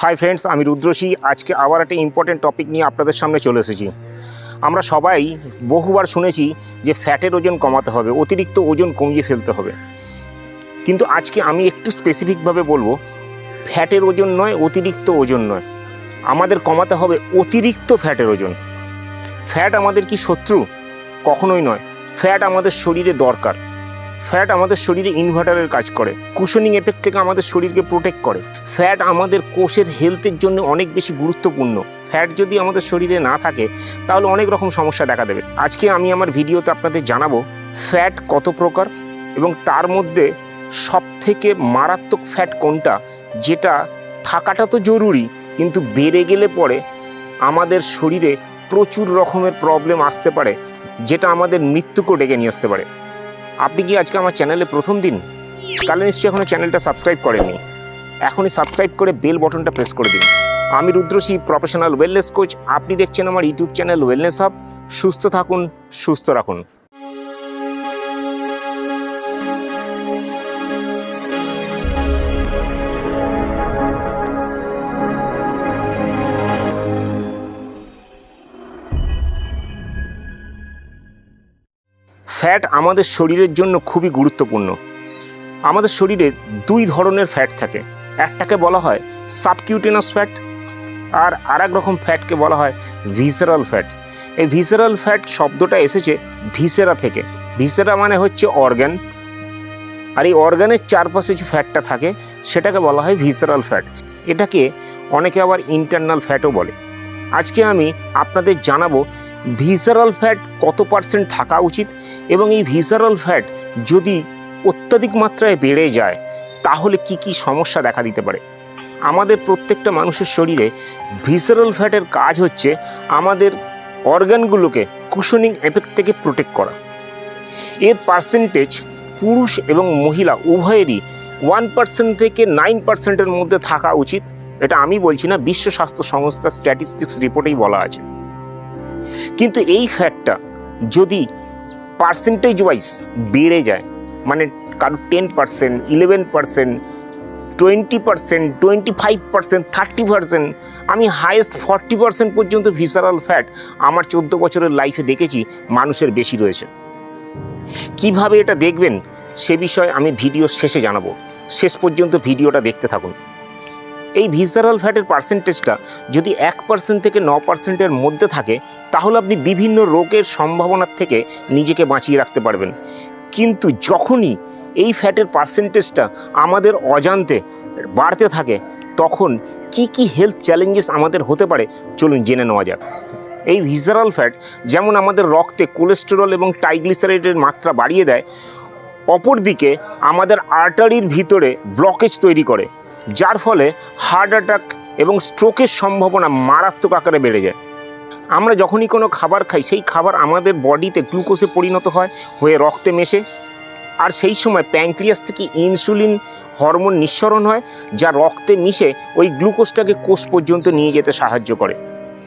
Hi friends আমি রুদ্রসী আজকে আবার একটা ইম্পর্টেন্ট টপিক নিয়ে আপনাদের সামনে চলে এসেছি। আমরা সবাই বহুবার শুনেছি যে ফ্যাটের ওজন কমাতে হবে, অতিরিক্ত ওজন কমিয়ে ফেলতে হবে। কিন্তু আজকে আমি একটু স্পেসিফিকভাবে বলব ফ্যাটের ওজন নয়, অতিরিক্ত ওজন নয়। আমাদের কমাতে হবে অতিরিক্ত ফ্যাটের ওজন। ফ্যাট আমাদের কি শত্রু? কখনোই নয়। ফ্যাট আমাদের শরীরে দরকার। ফ্যাট আমাদের শরীরে ইনভার্টারের কাজ করে। কুশনিং এফেক্ট থেকে আমাদের শরীরকে প্রোটেক্ট করে। ফ্যাট আমাদের কোষের হেলথের জন্য অনেক বেশি গুরুত্বপূর্ণ। ফ্যাট যদি আমাদের শরীরে না থাকে, তাহলে অনেক রকম সমস্যা দেখা দেবে। আজকে আমি আমার ভিডিওতে আপনাদের জানাব ফ্যাট কত প্রকার এবং তার মধ্যে সব থেকে মারাত্মক ফ্যাট কোনটা, যেটা থাকাটা তো জরুরি, কিন্তু বেড়ে গেলে পরে আমাদের শরীরে প্রচুর রকমের প্রবলেম আসতে পারে, যেটা আমাদের মৃত্যুকেও ডেকে নিয়ে আসতে পারে। আপনি কি আজকে আমার চ্যানেলে প্রথম দিন? তাহলে নিশ্চয়ই এখনও চ্যানেলটা সাবস্ক্রাইব করেনি এখনই সাবস্ক্রাইব করে বেল বটনটা প্রেস করে দিন। আমি রুদ্রশী প্রফেশনাল ওয়েলনেস কোচ আপনি দেখছেন আমার ইউটিউব চ্যানেল ওয়েলনেস হাব সুস্থ থাকুন, সুস্থ রাখুন। ফ্যাট আমাদের শরীরের জন্য খুবই গুরুত্বপূর্ণ। আমাদের শরীরে দুই ধরনের ফ্যাট থাকে। একটাকে বলা হয় সাবকিউটেনাস ফ্যাট আর আর এক রকম ফ্যাটকে বলা হয় ভিসারাল ফ্যাট এই ভিসারাল ফ্যাট শব্দটা এসেছে ভিসেরা থেকে। ভিসেরা মানে হচ্ছে অর্গ্যান আর এই অর্গানের চারপাশে যে ফ্যাটটা থাকে, সেটাকে বলা হয় ভিসারাল ফ্যাট এটাকে অনেকে আবার ইন্টারনাল ফ্যাটও বলে। আজকে আমি আপনাদের জানাব ভিসারাল ফ্যাট কত পার্সেন্ট থাকা উচিত? এবং এই ভিসারাল ফ্যাট যদি অত্যাধিক মাত্রায় বেড়ে যায়, তাহলে কি কি সমস্যা দেখা দিতে পারে? আমাদের প্রত্যেকটা মানুষের শরীরে ভিসারাল ফ্যাটের কাজ হচ্ছে আমাদের অর্গানগুলোকে কুশনিং এফেক্ট থেকে প্রোটেক্ট করা। এর পার্সেন্টেজ পুরুষ এবং মহিলা উভয়েরই ওয়ান পার্সেন্ট থেকে নাইন পার্সেন্টের মধ্যে থাকা উচিত। এটা আমি বলছি না, বিশ্ব স্বাস্থ্য সংস্থা স্ট্যাটিস্টিক্স রিপোর্টেই বলা আছে। কিন্তু এই ফ্যাটটা যদি পার্সেন্টেজ ওয়াইজ বেড়ে যায়। মানে কারও ten percent eleven percent twenty percent twenty five percent thirty percent আমি হায়েস্ট ফর্টি পার্সেন্ট পর্যন্ত ভিসারাল ফ্যাট আমার চোদ্দ বছরের লাইফে দেখেছি, মানুষের বেশি রয়েছে। কীভাবে এটা দেখবেন, সে বিষয়ে আমি ভিডিও শেষে জানাব। শেষ পর্যন্ত ভিডিওটা দেখতে থাকুন। এই ভিসারাল ফ্যাটের পার্সেন্টেজটা যদি এক পার্সেন্ট থেকে ন পার্সেন্টের মধ্যে থাকে, তাহলে আপনি বিভিন্ন রোগের সম্ভাবনার থেকে নিজেকে বাঁচিয়ে রাখতে পারবেন। কিন্তু যখনই এই ফ্যাটের পার্সেন্টেজটা আমাদের অজান্তে বাড়তে থাকে, তখন কি কি হেলথ চ্যালেঞ্জেস আমাদের হতে পারে, চলুন জেনে নেওয়া যাক। এই ভিসারাল ফ্যাট যেমন আমাদের রক্তে কোলেস্টেরল এবং টাইগ্লিসারাইডের মাত্রা বাড়িয়ে দেয়, অপরদিকে আমাদের আর্টারির ভিতরে ব্লকেজ তৈরি করে। যার ফলে হার্ট অ্যাটাক এবং স্ট্রোকের সম্ভাবনা মারাত্মক আকারে বেড়ে যায়। আমরা যখনই কোনো খাবার খাই, সেই খাবার আমাদের বডিতে গ্লুকোজে পরিণত হয়, হয়ে রক্তে মেশে। আর সেই সময় প্যাঙ্ক্রিয়াস থেকে ইনসুলিন হরমোন নিঃসরণ হয়, যা রক্তে মিশে ওই গ্লুকোজটাকে কোষ পর্যন্ত নিয়ে যেতে সাহায্য করে।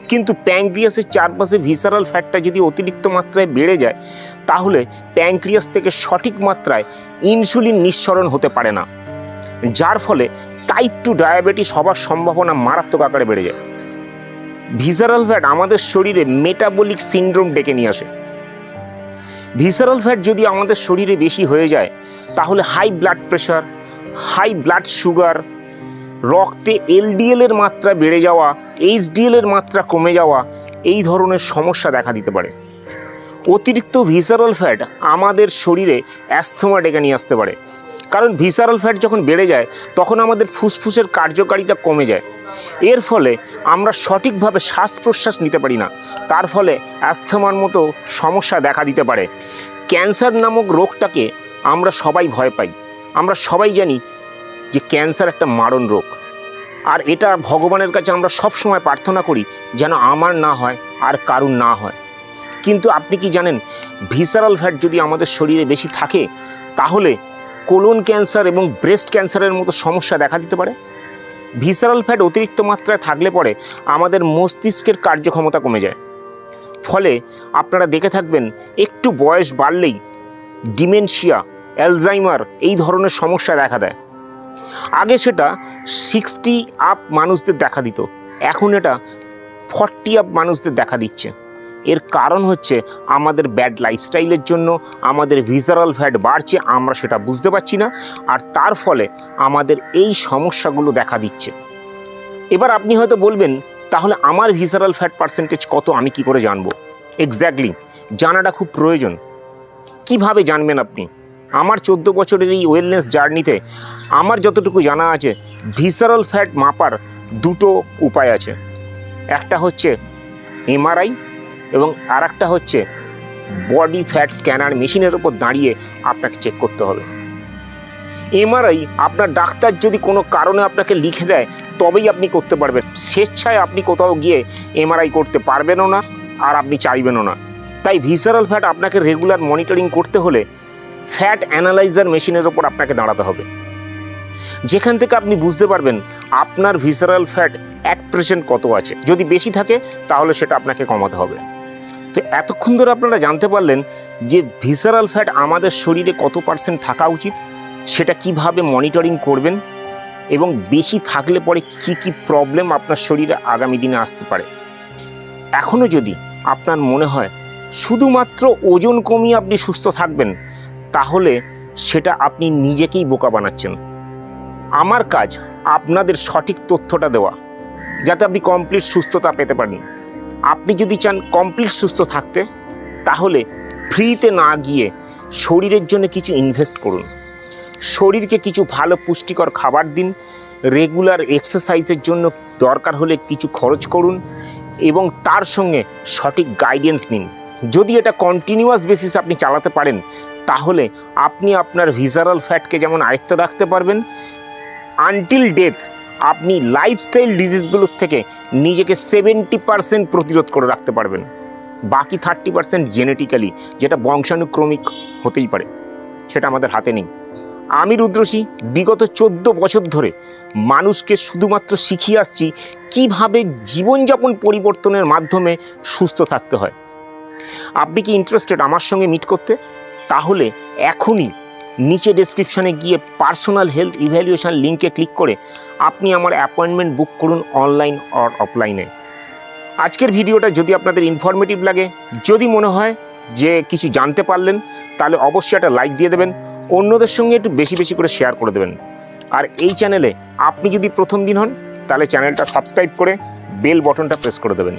কিন্তু প্যাঙ্ক্রিয়াসের চারপাশে ভিসারাল ফ্যাটটা যদি অতিরিক্ত মাত্রায় বেড়ে যায়, তাহলে প্যাঙ্ক্রিয়াস থেকে সঠিক মাত্রায় ইনসুলিন নিঃসরণ হতে পারে না। যার ফলে টাইপ টু ডায়াবেটিস হবার সম্ভাবনা মারাত্মক আকারে বেড়ে যায়। ভিসারাল ফ্যাট আমাদের শরীরে মেটাবলিক সিন্ড্রোম ডেকে নিয়ে আসে। ভিসারাল ফ্যাট যদি আমাদের শরীরে বেশি হয়ে যায়, তাহলে high blood pressure high blood sugar রক্তে এলডিএল এর মাত্রা বেড়ে যাওয়া এইচডিএল এর মাত্রা কমে যাওয়া, এই ধরনের সমস্যা দেখা দিতে পারে। অতিরিক্ত ভিসারাল ফ্যাট আমাদের শরীরে অ্যাস্থমা ডেকে নিয়ে আসতে পারে। কারণ ভিসারাল ফ্যাট যখন বেড়ে যায়, তখন আমাদের ফুসফুসের কার্যকারিতা কমে যায়। এর ফলে আমরা সঠিকভাবে শ্বাস প্রশ্বাস নিতে পারি না। তার ফলে অ্যাস্থমার মতো সমস্যা দেখা দিতে পারে। ক্যান্সার নামক রোগটাকে আমরা সবাই ভয় পাই। আমরা সবাই জানি যে ক্যান্সার একটা মারণ রোগ। আর এটা ভগবানের কাছে আমরা সব সময় প্রার্থনা করি যেন আমার না হয় আর কারুর না হয়। কিন্তু আপনি কি জানেন ভিসারাল ফ্যাট যদি আমাদের শরীরে বেশি থাকে, তাহলে কোলন ক্যান্সার এবং ব্রেস্ট ক্যান্সারের মতো সমস্যা দেখা দিতে পারে। ভিসারাল ফ্যাট অতিরিক্ত মাত্রায় থাকলে পরে আমাদের মস্তিষ্কের কার্যক্ষমতা কমে যায়। ফলে আপনারা দেখে থাকবেন, একটু বয়স বাড়লেই ডিমেনশিয়া, অ্যালজাইমার এই ধরনের সমস্যা দেখা দেয়। আগে সেটা সিক্সটি আপ মানুষদের দেখা দিত, এখন এটা ফর্টি আপ মানুষদের দেখা দিচ্ছে। এর কারণ হচ্ছে আমাদের ব্যাড লাইফস্টাইলের জন্য, আমাদের ভিজারাল ফ্যাট বাড়ছে, আমরা সেটা বুঝতে পারছি না, আর তার ফলে আমাদের এই সমস্যাগুলো দেখা দিচ্ছে। এবার আপনি হয়তো বলবেন, তাহলে আমার ভিসারাল ফ্যাট পার্সেন্টেজ কত, আমি কি করে জানব? এক্স্যাক্টলি জানাটা খুব প্রয়োজন। কীভাবে জানবেন আপনি? আমার চোদ্দ বছরের এই ওয়েলনেস জার্নিতে আমার যতটুকু জানা আছে ভিসারাল ফ্যাট মাপার দুটো উপায় আছে। একটা হচ্ছে এমআরআই এবং আর হচ্ছে বডি ফ্যাট স্ক্যানার মেশিনের উপর দাঁড়িয়ে আপনাকে চেক করতে হবে। এমআরআই আপনার ডাক্তার যদি কোনো কারণে আপনাকে লিখে দেয়, তবেই আপনি করতে পারবেন। স্বেচ্ছায় আপনি কোথাও গিয়ে এমআরআই করতে পারবেনও না আর আপনি চাইবেনও না। তাই ভিসারাল ফ্যাট আপনাকে রেগুলার মনিটরিং করতে হলে ফ্যাট অ্যানালাইজার মেশিনের ওপর আপনাকে দাঁড়াতে হবে। যেখান থেকে আপনি বুঝতে পারবেন আপনার ভিসারাল ফ্যাট অ্যাট প্রেজেন্ট কত আছে। যদি বেশি থাকে, তাহলে সেটা আপনাকে কমাতে হবে। তো এতক্ষণ ধরে আপনারা জানতে পারলেন যে ভিসারাল ফ্যাট আমাদের শরীরে কত পার্সেন্ট থাকা উচিত, সেটা কীভাবে মনিটরিং করবেন এবং বেশি থাকলে পরে কি কি প্রবলেম আপনার শরীরে আগামী দিনে আসতে পারে। এখনও যদি আপনার মনে হয় শুধুমাত্র ওজন কমিয়ে আপনি সুস্থ থাকবেন, তাহলে সেটা আপনি নিজেকেই বোকা বানাচ্ছেন। আমার কাজ আপনাদের সঠিক তথ্যটা দেওয়া, যাতে আপনি কমপ্লিট সুস্থতা পেতে পারেন। আপনি যদি চান কমপ্লিট সুস্থ থাকতে, তাহলে ফ্রিতে না গিয়ে শরীরের জন্য কিছু ইনভেস্ট করুন। শরীরকে কিছু ভালো পুষ্টিকর খাবার দিন। রেগুলার এক্সারসাইজের জন্য দরকার হলে কিছু খরচ করুন এবং তার সঙ্গে সঠিক গাইডেন্স নিন। যদি এটা কন্টিনিউয়াস বেসিস আপনি চালাতে পারেন, তাহলে আপনি আপনার ভিজারাল ফ্যাটকে যেমন আয়ত্ত রাখতে পারবেন আনটিল ডেথ আপনি লাইফস্টাইল ডিজিজগুলোর থেকে নিজেকে সেভেন্টি পারসেন্ট প্রতিরোধ করে রাখতে পারবেন। বাকি থার্টি পারসেন্ট জেনেটিক্যালি যেটা বংশানুক্রমিক হতেই পারে, সেটা আমাদের হাতে নেই। আমি রুদ্রসী, বিগত চোদ্দ বছর ধরে মানুষকে শুধুমাত্র শিখিয়ে আসছি কীভাবে জীবনযাপন পরিবর্তনের মাধ্যমে সুস্থ থাকতে হয়। আপনি কি ইন্টারেস্টেড আমার সঙ্গে মিট করতে? তাহলে এখনই নিচে ডেসক্রিপশনে গিয়ে পার্সোনাল হেলথ ইভ্যালুয়েশান লিঙ্কে ক্লিক করে আপনি আমার অ্যাপয়েন্টমেন্ট বুক করুন অনলাইন অর অফলাইনে আজকের ভিডিওটা যদি আপনাদের ইনফরমেটিভ লাগে, যদি মনে হয় যে কিছু জানতে পারলেন, তাহলে অবশ্যই একটা লাইক দিয়ে দেবেন, অন্যদের সঙ্গে একটু বেশি বেশি করে শেয়ার করে দেবেন। আর এই চ্যানেলে আপনি যদি প্রথম দিন হন, তাহলে চ্যানেলটা সাবস্ক্রাইব করে বেল বটনটা প্রেস করে দেবেন।